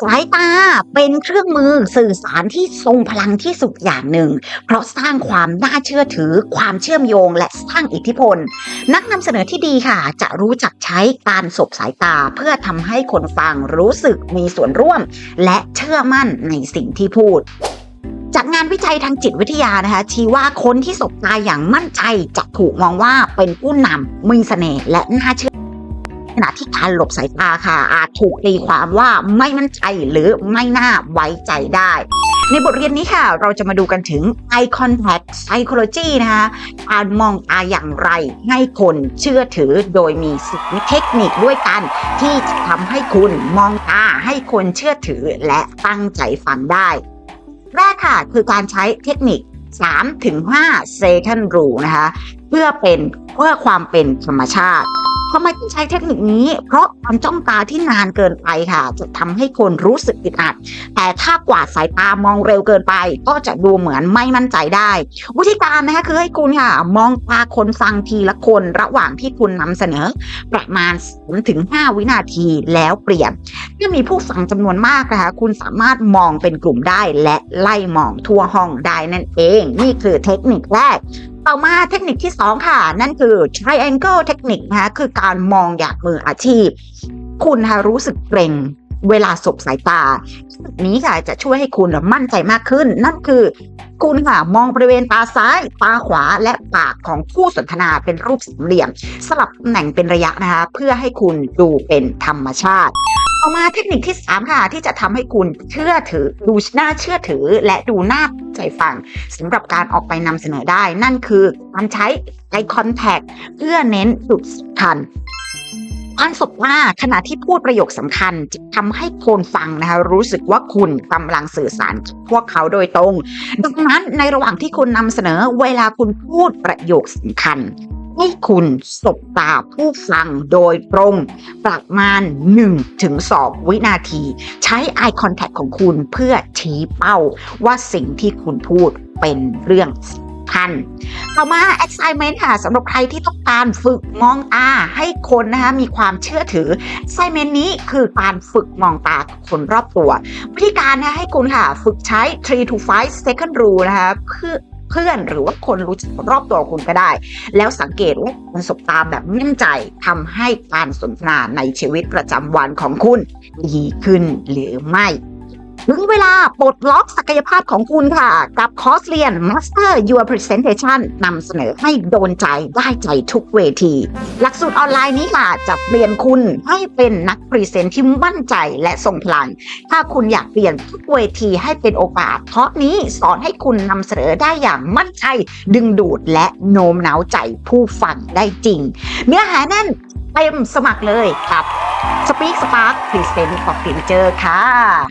สายตาเป็นเครื่องมือสื่อสารที่ทรงพลังที่สุดอย่างหนึ่ง เพราะสร้างความน่าเชื่อถือ ความเชื่อมโยง และสร้างอิทธิพล นักนำเสนอที่ดีค่ะ จะรู้จักใช้การสบสายตาเพื่อทำให้คนฟังรู้สึกมีส่วนร่วม และเชื่อมั่นในสิ่งที่พูดจากงานวิจัยทางจิตวิทยานะคะชี้ว่าคนที่สบตาอย่างมั่นใจจะถูกมองว่าเป็นผู้นำมีเสน่ห์และน่าเชื่อ ขณะที่การหลบสายตาค่ะ อาจถูกตีความว่าไม่มั่นใจหรือไม่น่าไว้ใจได้ ในบทเรียนนี้ค่ะ เราจะมาดูกันถึง eye contact psychology นะคะการมองตาอย่างไร ให้คนเชื่อถือโดยมีสิเทคนิคด้วยกัน ที่จะทำให้คุณมองตาให้คนเชื่อถือและตั้งใจฟังได้ แรกค่ะคือการใช้เทคนิค3-5 second rule นะคะเพื่อเป็นเพื่อความเป็นธรรมชาติ ทำไมต้องใช้เทคนิคนี้ เพราะการจ้องตาที่นานเกินไปค่ะ จะทำให้คนรู้สึกอึดอัด แต่ถ้ากวาดสายตามองเร็วเกินไป ก็จะดูเหมือนไม่มั่นใจได้ วิธีการนะคะคือให้คุณค่ะ มองตาคนฟังทีละคนระหว่างที่คุณนำเสนอ ประมาณ3ถึง5วินาทีแล้วเปลี่ยนเมื่อมีผู้ฟังจำนวนมากนะคะคุณสามารถมองเป็นกลุ่มได้และไล่มองทั่วห้องได้นั่นเอง นี่คือเทคนิคแรก ต่อมาเทคนิคที่ 2 ค่ะ นั่นคือ triangle เทคนิคนะคะคือการมองอย่างมืออาชีพ คุณค่ะรู้สึกเกรงเวลาสบสายตาเทคนิคนี้ค่ะจะช่วยให้คุณมั่นใจมากขึ้น นั่นคือ คุณค่ะมองบริเวณตาซ้าย ตาขวาและปากของผู้สนทนาเป็นรูปสามเหลี่ยม สลับตำแหน่งเป็นระยะนะคะ เพื่อให้คุณดูเป็นธรรมชาติ ต่อมาเทคนิคที่ 3 ค่ะ ที่จะทำให้คุณเชื่อถือ ดูน่าเชื่อถือ และดูน่าใจฟังสำหรับการออกไปนำเสนอได้ นั่นคือการใช้ eye contact เพื่อเน้นจุดสำคัญการสบตาขณะที่พูดประโยคสำคัญจะทำให้คนฟังนะคะรู้สึกว่าคุณกำลังสื่อสารพวกเขาโดยตรง ดังนั้นในระหว่างที่คุณนำเสนอเวลาคุณพูดประโยคสำคัญ ให้คุณสบตาผู้ฟังโดยตรงประมาณ 1-2 วินาที ใช้ eye contact ของคุณเพื่อชี้เป้าว่าสิ่งที่คุณพูดเป็นเรื่องสำคัญต่อมา assignment ค่ะสำหรับใครที่ต้องการฝึกมองตาให้คนนะคะมีความเชื่อถือ assignment นี้คือการฝึกมองตาคนรอบตัว วิธีการนะให้คุณค่ะ ฝึกใช้ 3 to 5 second rule นะคะเพื่อ เพื่อนหรือว่าคนรู้จักรอบตัวคุณก็ได้ แล้วสังเกตว่าการสบตาแบบมั่นใจทำให้การสนทนาในชีวิตประจำวันของคุณดีขึ้นหรือไม่ ถึงเวลาปลดล็อกศักยภาพของคุณค่ะ กับคอร์สเรียน Master Your Presentation นำเสนอให้โดนใจได้ใจทุกเวที หลักสูตรออนไลน์นี้ค่ะจะเปลี่ยนคุณให้เป็นนักพรีเซนต์ที่มั่นใจและทรงพลัง ถ้าคุณอยากเปลี่ยนทุกเวทีให้เป็นโอกาส เพราะนี้สอนให้คุณนำเสนอได้อย่างมั่นใจ ดึงดูดและโน้มน้าวใจผู้ฟังได้จริง เนื้อหาแน่นเต็มสมัครเลยกับ Speak Spark Present of Future ค่ะ